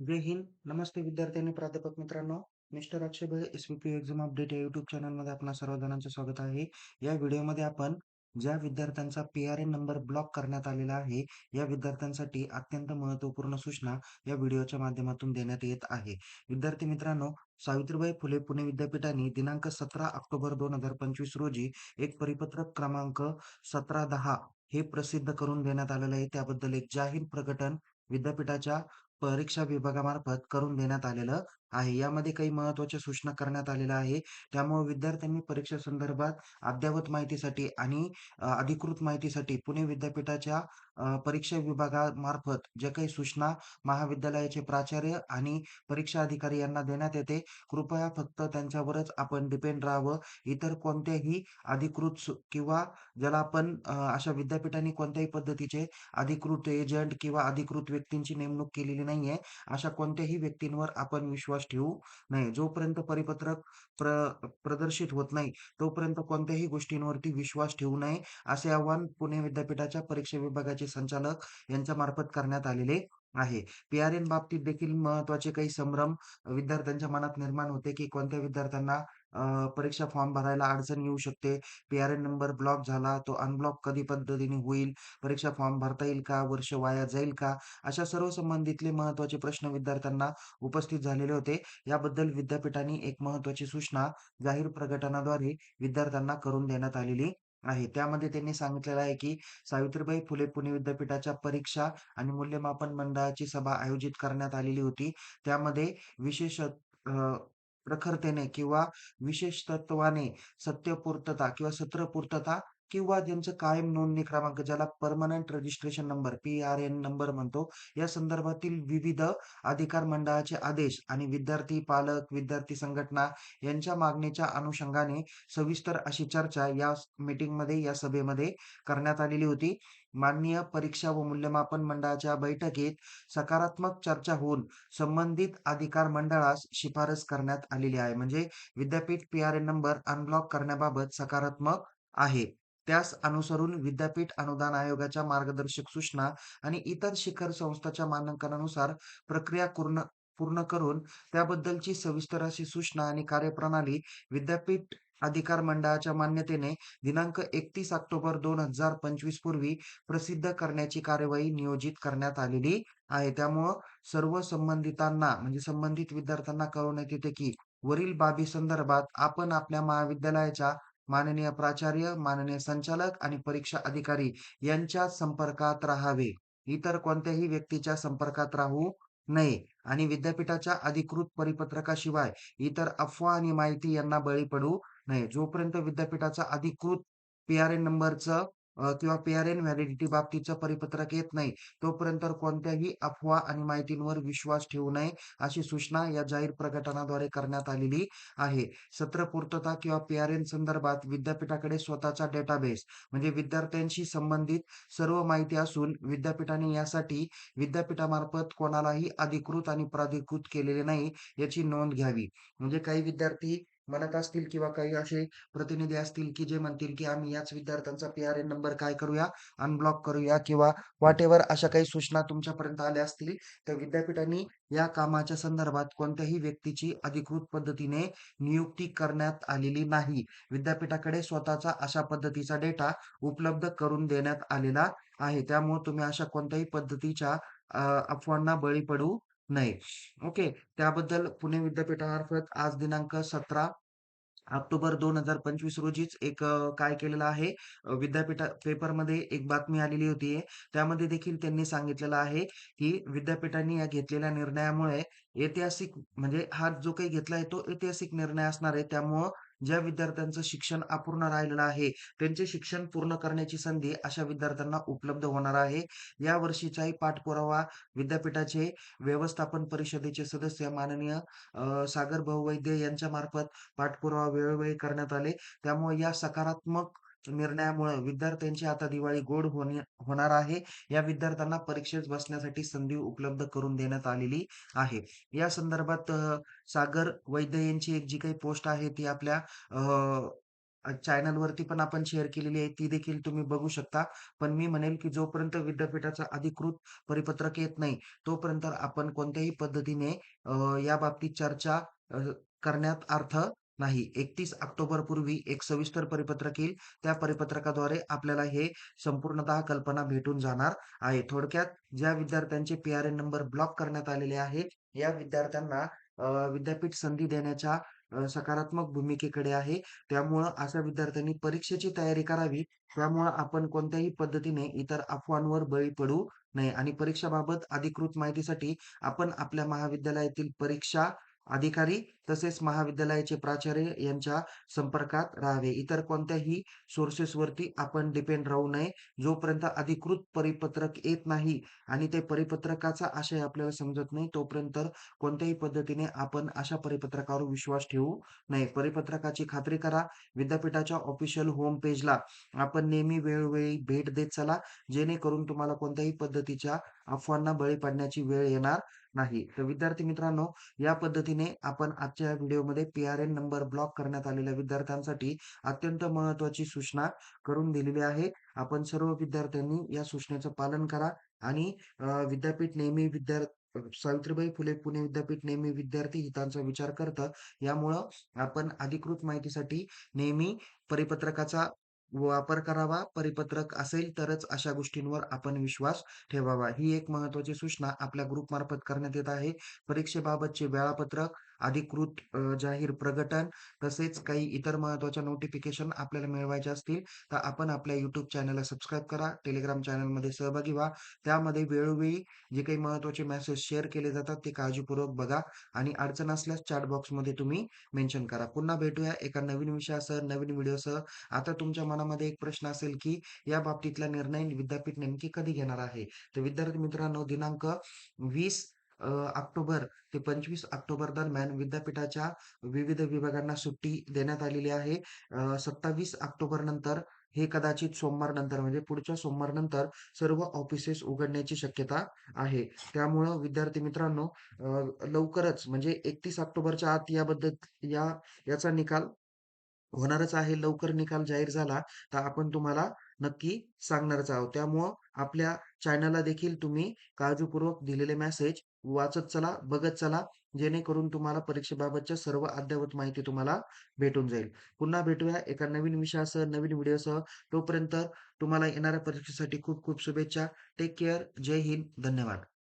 जय हिंद. नमस्ते विद्यार्थी आणि प्राध्यापक मित्रांनो. मिस्टर अक्षय भय एस पी एक्झाम अपडेट या यूट्यूब चॅनलमध्ये आपणा सर्व जणांचे स्वागत आहे. या व्हिडिओमध्ये आपण ज्या विद्यार्थ्यांचा पी-आर-एन नंबर ब्लॉक करण्यात आलेला आहे, या विद्यार्थ्यांसाठी अत्यंत महत्त्वपूर्ण सूचना या व्हिडिओच्या माध्यमातून देण्यात येत आहे. विद्यार्थी मित्रांनो, सावित्रीबाई फुले पुणे विद्यापीठाने दिनांक 17 ऑक्टोबर 2025 रोजी एक परिपत्रक क्रमांक सतरा दहा हे प्रसिद्ध करून देण्यात आलेलं आहे. त्याबद्दल एक जाहीर प्रकटन विद्यापीठाच्या परीक्षा विभागामार्फत करून देण्यात आलेलं आहे. यामध्ये काही महत्त्वाच्या सूचना करण्यात आलेल्या आहे. त्यामुळे विद्यार्थ्यांनी परीक्षा संदर्भात अद्ययावत माहितीसाठी आणि अधिकृत माहितीसाठी पुणे विद्यापीठाच्या परीक्षा विभागामार्फत ज्या काही सूचना महाविद्यालयाचे प्राचार्य आणि परीक्षा अधिकारी यांना देण्यात येते, कृपया फक्त त्यांच्यावरच आपण डिपेंड राहावं. इतर कोणत्याही अधिकृत किंवा ज्याला आपण अशा विद्यापीठाने कोणत्याही पद्धतीचे अधिकृत एजंट किंवा अधिकृत व्यक्तींची नेमणूक केलेली नाहीये. अशा कोणत्याही व्यक्तींवर आपण विश्वास ठेवू नये. जोपर्यंत परिपत्रक प्र प्रदर्शित होत नाही, तोपर्यंत कोणत्याही गोष्टींवरती विश्वास ठेवू नये, असे आवाहन पुणे विद्यापीठाच्या परीक्षा विभागाचे संचालक यांच्या मार्फत करण्यात आलेले आहे. पी-आर-एन बाबतीत देखील महत्त्वाचे काही संभ्रम विद्यार्थ्यांच्या मनात निर्माण होते, की कोणत्या विद्यार्थ्यांना परीक्षा फॉर्म भरायला अडचण येऊ शकते. पी-आर-एन नंबर ब्लॉक झाला, तो अनब्लॉक कधी पद्धतीने होईल? परीक्षा फॉर्म भरता येईल का? वर्ष वाया जाईल का? अशा सर्व संबंधितले महत्त्वाचे प्रश्न विद्यार्थ्यांना उपस्थित झालेले होते. याबद्दल विद्यापीठाने एक महत्त्वाची सूचना जाहीर प्रकटनाद्वारे विद्यार्थ्यांना करून देण्यात आलेली आहे. त्यामध्ये त्यांनी सांगितलेलं आहे, की सावित्रीबाई फुले पुणे विद्यापीठाच्या परीक्षा आणि मूल्यमापन मंडळाची सभा आयोजित करण्यात आलेली होती. त्यामध्ये विशेष प्रखरतेने किंवा विशेष तत्वाने सत्यपूर्तता किंवा सत्रपूर्तता किंवा ज्यांचं कायम नोंदणी क्रमांक ज्याला permanent registration number PRN number म्हणतो, या संदर्भातील विविध अधिकार मंडळाचे आदेश आणि विद्यार्थी, पालक, विद्यार्थी संघटना यांच्या मागणीच्या अनुषंगाने सविस्तर अशी चर्चा या मीटिंगमध्ये, या सभेमध्ये करण्यात आलेली होती. माननीय परीक्षा व मूल्यमापन मंडळाच्या बैठकीत सकारात्मक चर्चा होऊन संबंधित अधिकार मंडळास शिफारस करण्यात आलेली आहे. म्हणजे विद्यापीठ पी-आर-एन नंबर अनब्लॉक करण्याबाबत सकारात्मक आहे. त्यास अनुसरून विद्यापीठ अनुदान आयोगाच्या मार्गदर्शक सूचना आणि इतर शिखर संस्थाच्या मानांकनानुसार प्रक्रिया पूर्ण पूर्ण करून त्याबद्दलची सविस्तर अशी सूचना आणि कार्यप्रणाली विद्यापीठ अधिकार मंडळाच्या मान्यतेने दिनांक 31 ऑक्टोबर 2025 पूर्वी प्रसिद्ध करण्याची कार्यवाही नियोजित करण्यात आलेली आहे. त्यामुळं सर्व संबंधितांना म्हणजे संबंधित विद्यार्थ्यांना कळवण्यात येते, की वरील बाबी संदर्भात आपण आपल्या महाविद्यालयाच्या माननीय प्राचार्य, माननीय संचालक आणि परीक्षा अधिकारी यांच्या संपर्कात राहावे. इतर कोणत्याही व्यक्तीच्या संपर्कात राहू नये आणि विद्यापीठाच्या अधिकृत परिपत्रकाशिवाय इतर अफवा आणि माहिती यांना बळी पडू नये. जोपर्यंत विद्यापीठाचा अधिकृत पी-आर-एन नंबरचं किंवा पी-आर-एन व्हॅलिडिटी बाबतीचं परिपत्रक येत नाही, तोपर्यंत कोणत्याही अफवा आणि माहितींवर विश्वास ठेवू नये, अशी सूचना या जाहीर प्रकटनाद्वारे करण्यात आलेली आहे. सत्र पूर्तता किंवा पी-आर-एन संदर्भात विद्यापीठाकडे स्वतःचा डेटाबेस म्हणजे विद्यार्थ्यांशी संबंधित सर्व माहिती असून विद्यापीठाने यासाठी विद्यापीठामार्फत कोणालाही अधिकृत आणि प्राधिकृत केलेले नाही, याची नोंद घ्यावी. म्हणजे काही विद्यार्थी म्हणत असतील किंवा काही असे प्रतिनिधी असतील, की जे म्हणतील, की आम्ही याच विद्यार्थ्यांचा पी-आर-एन नंबर काय करूया, अनब्लॉक करूया किंवा वाटेवर अशा काही सूचना तुमच्यापर्यंत आल्या असतील, तर विद्यापीठाने या कामाच्या संदर्भात कोणत्याही व्यक्तीची अधिकृत पद्धतीने नियुक्ती करण्यात आलेली नाही. विद्यापीठाकडे स्वतःचा अशा पद्धतीचा डेटा उपलब्ध करून देण्यात आलेला आहे. त्यामुळे तुम्ही अशा कोणत्याही पद्धतीच्या अफवांना बळी पडू नाही ओके. त्याबद्दल पुणे विद्यापीठामार्फत आज दिनांक 17 ऑक्टोबर 2025 रोजीच एक काय केलेलं आहे अ, विद्यापीठा पेपरमध्ये एक बातमी आलेली होती. त्यामध्ये देखील त्यांनी सांगितलेलं आहे, की विद्यापीठांनी या घेतलेल्या निर्णयामुळे ऐतिहासिक म्हणजे हा जो काही घेतला आहे तो ऐतिहासिक निर्णय असणार आहे. त्यामुळं ज्या विद्यार्थ्यांचं शिक्षण अपूर्ण राहिलेलं आहे, त्यांचे शिक्षण पूर्ण करण्याची संधी अशा विद्यार्थ्यांना उपलब्ध होणार आहे. या वर्षीचाही पाठपुरावा विद्यापीठाचे व्यवस्थापन परिषदेचे सदस्य माननीय सागर भाऊ वैद्य यांच्या मार्फत पाठपुरावा वेळोवेळी करण्यात आले. त्यामुळे या सकारात्मक निर्णयामुळे विद्यार्थ्यांची आता दिवाळी गोड होणे होणार आहे. या विद्यार्थ्यांना परीक्षेत बसण्यासाठी संधी उपलब्ध करून देण्यात आलेली आहे. या संदर्भात सागर वैद्य यांची एक जी काही पोस्ट आहे ती आपल्या अ, अ, चॅनलवरती पण आपण शेअर केलेली आहे, ती देखील तुम्ही बघू शकता. पण मी म्हणेल, की जोपर्यंत विद्यापीठाचं अधिकृत परिपत्रक येत नाही, तोपर्यंत आपण कोणत्याही पद्धतीने या बाबतीत चर्चा करण्यात अर्थ नाही. एकतीस ऑक्टोबर पूर्वी एक सविस्तर परिपत्रक येईल. त्या परिपत्रकाद्वारे आपल्याला हे संपूर्णतः कल्पना भेटून जाणार आहे. थोडक्यात ज्या विद्यार्थ्यांचे पी-आर-एन नंबर ब्लॉक करण्यात आलेले आहे या विद्यार्थ्यांना विद्यापीठ संधी देण्याच्या सकारात्मक भूमिकेकडे आहे. त्यामुळं अशा विद्यार्थ्यांनी परीक्षेची तयारी करावी. त्यामुळं आपण कोणत्याही पद्धतीने इतर अफवांवर बळी पडू नये आणि परीक्षाबाबत अधिकृत माहितीसाठी आपण आपल्या महाविद्यालयातील परीक्षा अधिकारी तसेच महाविद्यालयाचे प्राचार्य यांच्या संपर्कात राहावे. इतर कोणत्याही सोर्सेसवरती आपण डिपेंड राहू नये. जोपर्यंत अधिकृत परिपत्रक येत नाही आणि ते परिपत्रकाचा आशय आपल्याला समजत नाही, तोपर्यंत कोणत्याही पद्धतीने आपण अशा परिपत्रकावर विश्वास ठेवू नये. परिपत्रकाची खात्री करा. विद्यापीठाच्या ऑफिशियल होम पेजला आपण नेहमी वेळोवेळी भेट देत चला, जेणेकरून तुम्हाला कोणत्याही पद्धतीच्या अफवांना बळी पडण्याची वेळ येणार नाही. तर विद्यार्थी मित्रांनो, या पद्धतीने आपण आजच्या व्हिडिओमध्ये पी-आर-एन नंबर ब्लॉक करण्यात आलेल्या विद्यार्थ्यांसाठी अत्यंत महत्वाची सूचना करून दिलेली आहे. आपण सर्व विद्यार्थ्यांनी या सूचनेचं पालन करा आणि विद्यापीठ नेहमी विद्यार्थी सावित्रीबाई फुले पुणे विद्यापीठ नेहमी विद्यार्थी हितांचा विचार करतं. यामुळं आपण अधिकृत माहितीसाठी नेहमी परिपत्रकाचा वापर करावा. परिपत्रक असेल तरच अशा गोष्टींवर आपण विश्वास ठेवावा. ही एक महत्वाची सूचना आपल्या ग्रुपमार्फत करण्यात येत आहे. परीक्षेबाबतचे वेळापत्रक, अधिकृत जाहीर प्रकटन तसेच काही इतर महत्त्वाच्या नोटिफिकेशन आपल्याला मिळवायचे असतील, तर आपण आपल्या युट्यूब चॅनलला सबस्क्राईब करा. टेलिग्राम चॅनलमध्ये सहभागी व्हा. त्यामध्ये वेळोवेळी जे काही महत्त्वाचे मेसेज शेअर केले जातात, ते काळजीपूर्वक बघा आणि अडचण असल्यास चॅट बॉक्समध्ये तुम्ही मेन्शन करा. पुन्हा भेटूया एका नवीन विषयासह, नवीन व्हिडिओसह. आता तुमच्या मनामध्ये एक प्रश्न असेल, की या बाबतीतला निर्णय विद्यापीठ नेमकी कधी घेणार आहे? तर विद्यार्थी मित्रांनो, दिनांक 20 ऑक्टोबर ते 25 ऑक्टोबर दरम्यान विद्यापीठाच्या विविध विभागांना सुट्टी देण्यात आलेली आहे. सत्तावीस ऑक्टोबर नंतर हे कदाचित सोमवार नंतर म्हणजे पुढच्या सोमवार नंतर सर्व ऑफिसेस उघडण्याची शक्यता आहे. त्यामुळं विद्यार्थी मित्रांनो लवकरच म्हणजे 31 ऑक्टोबरच्या आत याबद्दल या याचा निकाल होणारच आहे. लवकर निकाल जाहीर झाला, तर आपण तुम्हाला नक्की सांगणारच आहोत. त्यामुळं आपल्या चॅनलला देखील तुम्ही काळजीपूर्वक दिलेले मेसेज वाचत चला, बघत चला, जेणेकरून तुम्हाला परीक्षेबाबतच्या सर्व अद्ययावत माहिती तुम्हाला भेटून जाईल. पुन्हा भेटूया एका नवीन विषयासह, नवीन व्हिडिओसह. तोपर्यंत तुम्हाला येणाऱ्या परीक्षेसाठी खूप खूप शुभेच्छा. Take care. जय हिंद. धन्यवाद.